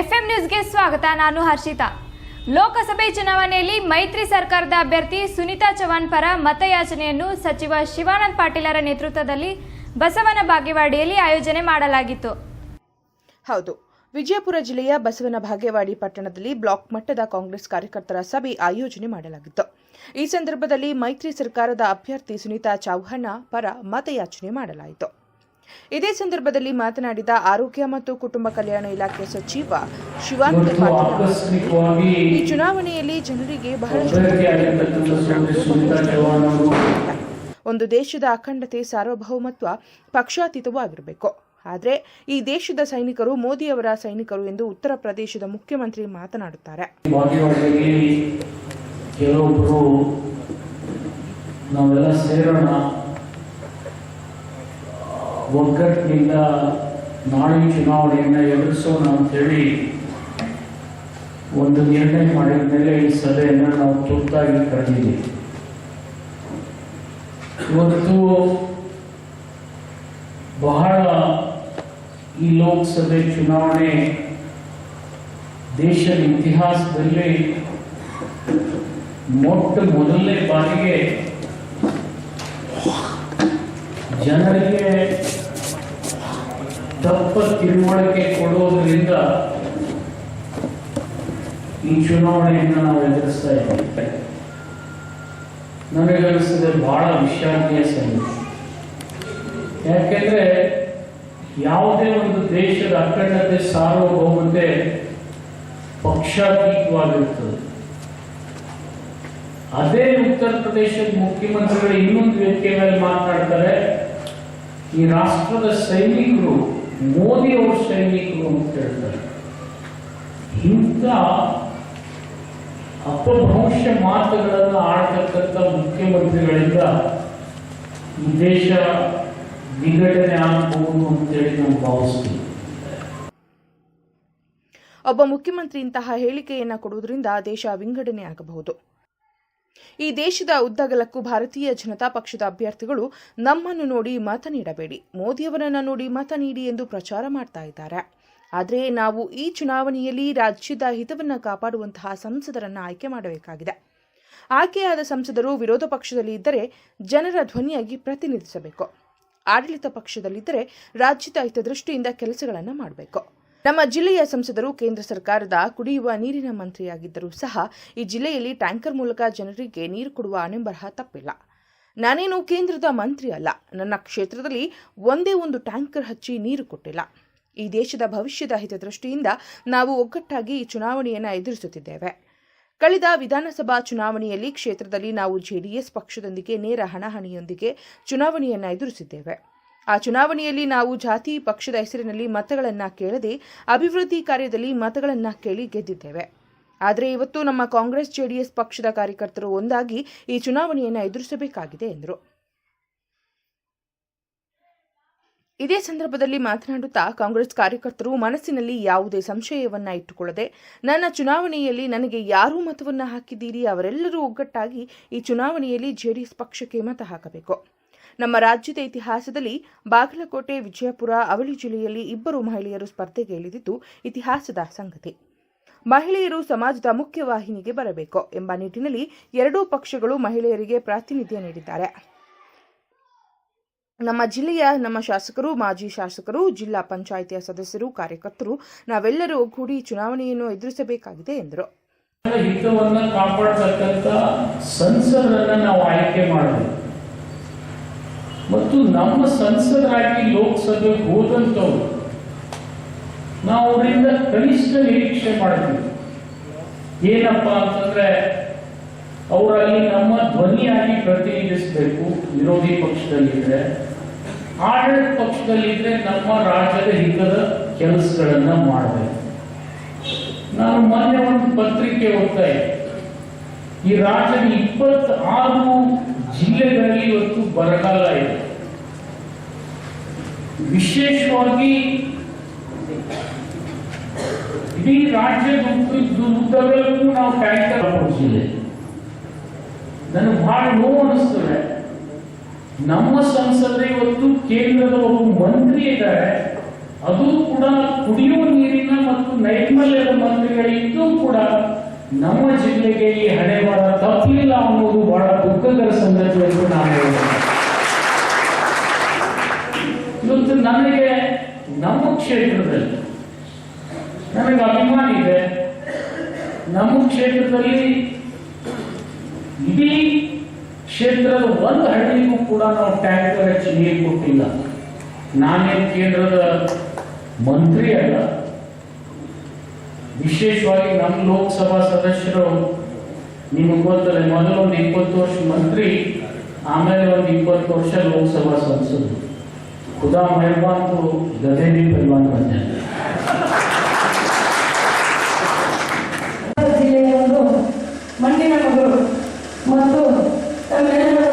FM ನ್ಯೂಸ್ಗೆ ಸ್ವಾಗತ, ನಾನು ಹರ್ಷಿತಾ. ಲೋಕಸಭೆ ಚುನಾವಣೆಯಲ್ಲಿ ಮೈತ್ರಿ ಸರ್ಕಾರದ ಅಭ್ಯರ್ಥಿ ಸುನಿತಾ ಚೌಹಾಣ್ ಪರ ಮತಯಾಚನೆಯನ್ನು ಸಚಿವ ಶಿವಾನಂದ ಪಾಟೀಲರ ನೇತೃತ್ವದಲ್ಲಿ ಬಸವನ ಬಾಗೇವಾಡಿಯಲ್ಲಿ ಆಯೋಜನೆ ಮಾಡಲಾಗಿತ್ತು. ಹೌದು, ವಿಜಯಪುರ ಜಿಲ್ಲೆಯ ಬಸವನ ಭಾಗೇವಾಡಿ ಪಟ್ಟಣದಲ್ಲಿ ಬ್ಲಾಕ್ ಮಟ್ಟದ ಕಾಂಗ್ರೆಸ್ ಕಾರ್ಯಕರ್ತರ ಸಭೆ ಆಯೋಜನೆ ಮಾಡಲಾಗಿತ್ತು. ಈ ಸಂದರ್ಭದಲ್ಲಿ ಮೈತ್ರಿ ಸರ್ಕಾರದ ಅಭ್ಯರ್ಥಿ ಸುನೀತಾ ಚೌಹಾಣ ಪರ ಮತಯಾಚನೆ ಮಾಡಲಾಯಿತು. ಇದೇ ಸಂದರ್ಭದಲ್ಲಿ ಮಾತನಾಡಿದ ಆರೋಗ್ಯ ಮತ್ತು ಕುಟುಂಬ ಕಲ್ಯಾಣ ಇಲಾಖೆ ಸಚಿವ ಶಿವಾನಂದ ಪಾಟೀಲ್ ಈ ಚುನಾವಣೆಯಲ್ಲಿ ಜನರಿಗೆ ಬಹಳಷ್ಟು ಅವರು ಒಂದು ದೇಶದ ಅಖಂಡತೆ, ಸಾರ್ವಭೌಮತ್ವ ಪಕ್ಷಾತೀತವಾಗಿರಬೇಕು. ಆದರೆ ಈ ದೇಶದ ಸೈನಿಕರು ಮೋದಿಯವರ ಸೈನಿಕರು ಎಂದು ಉತ್ತರ ಪ್ರದೇಶದ ಮುಖ್ಯಮಂತ್ರಿ ಮಾತನಾಡುತ್ತಾರೆ. ಕೆಲವೊಬ್ಬರು ನಾವೆಲ್ಲ ಸೇರೋಣ ಒಗ್ಗಟ್ಟಿನಿಂದ ನಾಳೆ ಚುನಾವಣೆಯನ್ನು ಎದುರಿಸೋಣ ಅಂತೇಳಿ ಒಂದು ನಿರ್ಣಯ ಮಾಡಿದ ಮೇಲೆ ಈ ಸಭೆಯನ್ನು ನಾವು ತುರ್ತಾಗಿ ಕರೆದಿದ್ದೀವಿ. ಇವತ್ತು ಬಹಳ ಈ ಲೋಕಸಭೆ ಚುನಾವಣೆ ದೇಶದ ಇತಿಹಾಸದಲ್ಲಿ ಮೊಟ್ಟ ಮೊದಲನೇ ಬಾರಿಗೆ ಜನರಿಗೆ ತಪ್ಪ ತಿಳುವಳಿಕೆ ಕೊಡುವುದರಿಂದ ಈ ಚುನಾವಣೆಯನ್ನು ನಾವು ಎದುರಿಸ್ತಾ ಇದ್ದೀವಿ. ನನಗನ್ನಿಸ್ತದೆ ಬಹಳ ವಿಷಾದನೀಯ ಸಂಗತಿ ಯಾಕೆಂದ್ರೆ ಯಾವುದೇ ಒಂದು ದೇಶದ ಅಖಂಡತೆ ಸಾರ್ವಭೌಮತೆ ಪಕ್ಷಾತೀತವಾಗಿರುತ್ತದೆ. ಅದೇ ಉತ್ತರ ಪ್ರದೇಶದ ಮುಖ್ಯಮಂತ್ರಿಗಳು ಇನ್ನೊಂದು ವ್ಯಕ್ತಿಯ ಮೇಲೆ ಮಾತನಾಡ್ತಾರೆ ಈ ರಾಷ್ಟ್ರದ ಸೈನಿಕರು ಮೋದಿ ಅವ್ರ ಸೈನಿಕರು ಅಂತ ಹೇಳ್ತಾರೆ. ಇಂಥ ಅಪಭ್ರಂಶ ಮಾತುಗಳನ್ನು ಆಡ್ತಕ್ಕಂಥ ಮುಖ್ಯಮಂತ್ರಿಗಳಿಂದ ಈ ದೇಶ ವಿಘಟನೆ ಆಗಬಹುದು ಅಂತೇಳಿ ನಾವು ಭಾವಿಸ್ತೀವಿ. ಒಬ್ಬ ಮುಖ್ಯಮಂತ್ರಿ ಇಂತಹ ಹೇಳಿಕೆಯನ್ನ ಕೊಡುವುದರಿಂದ ದೇಶ ವಿಂಗಡಣೆ ಆಗಬಹುದು. ಈ ದೇಶದ ಉದ್ದಗಲಕ್ಕೂ ಭಾರತೀಯ ಜನತಾ ಪಕ್ಷದ ಅಭ್ಯರ್ಥಿಗಳು ನಮ್ಮನ್ನು ನೋಡಿ ಮತ ನೀಡಬೇಡಿ ಮೋದಿಯವರನ್ನು ನೋಡಿ ಮತ ನೀಡಿ ಎಂದು ಪ್ರಚಾರ ಮಾಡ್ತಾ ಇದ್ದಾರೆ. ಆದರೆ ನಾವು ಈ ಚುನಾವಣೆಯಲ್ಲಿ ರಾಜ್ಯದ ಹಿತವನ್ನು ಕಾಪಾಡುವಂತಹ ಸಂಸದರನ್ನು ಆಯ್ಕೆ ಮಾಡಬೇಕಾಗಿದೆ. ಆಯ್ಕೆಯಾದ ಸಂಸದರು ವಿರೋಧ ಪಕ್ಷದಲ್ಲಿ ಇದ್ದರೆ ಜನರ ಧ್ವನಿಯಾಗಿ ಪ್ರತಿನಿಧಿಸಬೇಕು. ಆಡಳಿತ ಪಕ್ಷದಲ್ಲಿದ್ದರೆ ರಾಜ್ಯದ ಹಿತದೃಷ್ಟಿಯಿಂದ ಕೆಲಸಗಳನ್ನು ಮಾಡಬೇಕು. ನಮ್ಮ ಜಿಲ್ಲೆಯ ಸಂಸದರು ಕೇಂದ್ರ ಸರ್ಕಾರದ ಕುಡಿಯುವ ನೀರಿನ ಮಂತ್ರಿಯಾಗಿದ್ದರೂ ಸಹ ಈ ಜಿಲ್ಲೆಯಲ್ಲಿ ಟ್ಯಾಂಕರ್ ಮೂಲಕ ಜನರಿಗೆ ನೀರು ಕೊಡುವ ಅನೆಂಬರಹ ತಪ್ಪಿಲ್ಲ. ನಾನೇನು ಕೇಂದ್ರದ ಮಂತ್ರಿ ಅಲ್ಲ. ನನ್ನ ಕ್ಷೇತ್ರದಲ್ಲಿ ಒಂದೇ ಒಂದು ಟ್ಯಾಂಕರ್ ಹಚ್ಚಿ ನೀರು ಕೊಟ್ಟಿಲ್ಲ. ಈ ದೇಶದ ಭವಿಷ್ಯದ ಹಿತದೃಷ್ಟಿಯಿಂದ ನಾವು ಒಗ್ಗಟ್ಟಾಗಿ ಈ ಚುನಾವಣೆಯನ್ನು ಎದುರಿಸುತ್ತಿದ್ದೇವೆ. ಕಳೆದ ವಿಧಾನಸಭಾ ಚುನಾವಣೆಯಲ್ಲಿ ಕ್ಷೇತ್ರದಲ್ಲಿ ನಾವು ಜೆಡಿಎಸ್ ಪಕ್ಷದೊಂದಿಗೆ ನೇರ ಹಣಾಹಣಿಯೊಂದಿಗೆ ಚುನಾವಣೆಯನ್ನು ಎದುರಿಸಿದ್ದೇವೆ. ಆ ಚುನಾವಣೆಯಲ್ಲಿ ನಾವು ಜಾತಿ ಪಕ್ಷದ ಹೆಸರಿನಲ್ಲಿ ಮತಗಳನ್ನು ಕೇಳದೆ ಅಭಿವೃದ್ಧಿ ಕಾರ್ಯದಲ್ಲಿ ಮತಗಳನ್ನು ಕೇಳಿ ಗೆದ್ದಿದ್ದೇವೆ. ಆದರೆ ಇವತ್ತು ನಮ್ಮ ಕಾಂಗ್ರೆಸ್, ಜೆಡಿಎಸ್ ಪಕ್ಷದ ಕಾರ್ಯಕರ್ತರು ಒಂದಾಗಿ ಈ ಚುನಾವಣೆಯನ್ನು ಎದುರಿಸಬೇಕಾಗಿದೆ ಎಂದರು. ಇದೇ ಸಂದರ್ಭದಲ್ಲಿ ಮಾತನಾಡುತ್ತಾ ಕಾಂಗ್ರೆಸ್ ಕಾರ್ಯಕರ್ತರು ಮನಸ್ಸಿನಲ್ಲಿ ಯಾವುದೇ ಸಂಶಯವನ್ನ ಇಟ್ಟುಕೊಳ್ಳದೆ, ನನ್ನ ಚುನಾವಣೆಯಲ್ಲಿ ನನಗೆ ಯಾರು ಮತವನ್ನು ಹಾಕಿದ್ದೀರಿ? ಅವರೆಲ್ಲರೂ ಒಗ್ಗಟ್ಟಾಗಿ ಈ ಚುನಾವಣೆಯಲ್ಲಿ ಜೆಡಿಎಸ್ ಪಕ್ಷಕ್ಕೆ ಮತ ಹಾಕಬೇಕು. ನಮ್ಮ ರಾಜ್ಯದ ಇತಿಹಾಸದಲ್ಲಿ ಬಾಗಲಕೋಟೆ, ವಿಜಯಪುರ, ಅವಳಿ ಜಿಲ್ಲೆಯಲ್ಲಿ ಇಬ್ಬರು ಮಹಿಳೆಯರು ಸ್ಪರ್ಧೆಗೆ ಇಳಿದಿದ್ದು ಇತಿಹಾಸದ ಸಂಗತಿ. ಮಹಿಳೆಯರು ಸಮಾಜದ ಮುಖ್ಯವಾಹಿನಿಗೆ ಬರಬೇಕು ಎಂಬ ನಿಟ್ಟಿನಲ್ಲಿ ಎರಡೂ ಪಕ್ಷಗಳು ಮಹಿಳೆಯರಿಗೆ ಪ್ರಾತಿನಿಧ್ಯ ನೀಡಿದ್ದಾರೆ. ನಮ್ಮ ಜಿಲ್ಲೆಯ ನಮ್ಮ ಶಾಸಕರು, ಮಾಜಿ ಶಾಸಕರು, ಜಿಲ್ಲಾ ಪಂಚಾಯಿತಿಯ ಸದಸ್ಯರು, ಕಾರ್ಯಕರ್ತರು, ನಾವೆಲ್ಲರೂ ಒಗ್ಗೂಡಿ ಚುನಾವಣೆಯನ್ನು ಎದುರಿಸಬೇಕಾಗಿದೆ ಎಂದರು. ಹಿತವನ್ನು ಕಾಪಾಡತಕ್ಕಂಥ ಸಂಸದರನ್ನು ನಾವು ಆಯ್ಕೆ ಮಾಡಬೇಕು ಮತ್ತು ನಮ್ಮ ಸಂಸದರಾಗಿ ಲೋಕಸಭೆ ಹೋದಂಥವ್ರು, ನಾವು ಅವರಿಂದ ಕನಿಷ್ಠ ನಿರೀಕ್ಷೆ ಮಾಡ್ತೀವಿ. ಏನಪ್ಪ ಅಂತಂದ್ರೆ, ಅವರಲ್ಲಿ ನಮ್ಮ ಧ್ವನಿಯಾಗಿ ಪ್ರತಿನಿಧಿಸಬೇಕು ವಿರೋಧಿ ಪಕ್ಷದಲ್ಲಿದ್ರೆ, ಆಡಳಿತ ಪಕ್ಷದಲ್ಲಿದ್ರೆ ನಮ್ಮ ರಾಜ್ಯದ ಹಿತದ ಕೆಲಸಗಳನ್ನ ಮಾಡಬೇಕು. ನಾನು ಮೊನ್ನೆ ಒಂದು ಪತ್ರಿಕೆ ಓದ್ತಾ ಇದ್ದೆ. ಈ ರಾಜ್ಯದ ಇಪ್ಪತ್ತಾರು ಬರಗಾಲ ಇದೆ ವಿಶೇಷವಾಗಿ ಇಡೀ ಉದ್ದ- ಉದ್ದಗಲಕ್ಕೂ ನಾವು ಟ್ಯಾಂಕರ್ ಜಿಲ್ಲೆ ನನಗೆ ಬಹಳ ನೋವು ಅನಿಸ್ತದೆ. ನಮ್ಮ ಸಂಸದ ಇವತ್ತು ಕೇಂದ್ರದ ಒಬ್ಬ ಮಂತ್ರಿ ಇದ್ದಾರೆ. ಅದು ಕೂಡ ಕುಡಿಯುವ ನೀರಿನ ಮತ್ತು ನೈರ್ಮಲ್ಯದ ಮಂತ್ರಿಗಳಿದ್ದು ಕೂಡ ನಮ್ಮ ಜಿಲ್ಲೆಗೆ ಈ ಹಣೆ ಬರ ಕ್ಷೇತ್ರದಲ್ಲಿ. ನನಗೆ ಅಭಿಮಾನ ಇದೆ. ನಮ್ಮ ಕ್ಷೇತ್ರದಲ್ಲಿ ಇಡೀ ಕ್ಷೇತ್ರದ ಒಂದು ಹಳ್ಳಿಗೂ ಕೂಡ ನಾವು ಟ್ಯಾಂಕರ್ ಹಚ್ಚಿ ನೀರು ಕೊಟ್ಟಿಲ್ಲ. ನಾನೇ ಕೇಂದ್ರದ ಮಂತ್ರಿ ಅಲ್ಲ. ವಿಶೇಷವಾಗಿ ನಮ್ಮ ಲೋಕಸಭಾ ಸದಸ್ಯರು, ನಿಮಗೆ ಗೊತ್ತಲ್ಲ ಮೊದಲು ಒಂದು ಇಪ್ಪತ್ತು ವರ್ಷ ಮಂತ್ರಿ, ಆಮೇಲೆ ಒಂದು ಇಪ್ಪತ್ತು ವರ್ಷ ಲೋಕಸಭಾ ಸಂಸದರು. ಖುದಾ ಮೆಹರ್ಬಾನ್ ಗದೆ भी पहलवान बन जाए ಜಿಲ್ಲೆಯ ಒಂದು ಮಣ್ಣಿನ ಮಗಳು ಮತ್ತು ತಮ್ಮೆಲ್ಲರ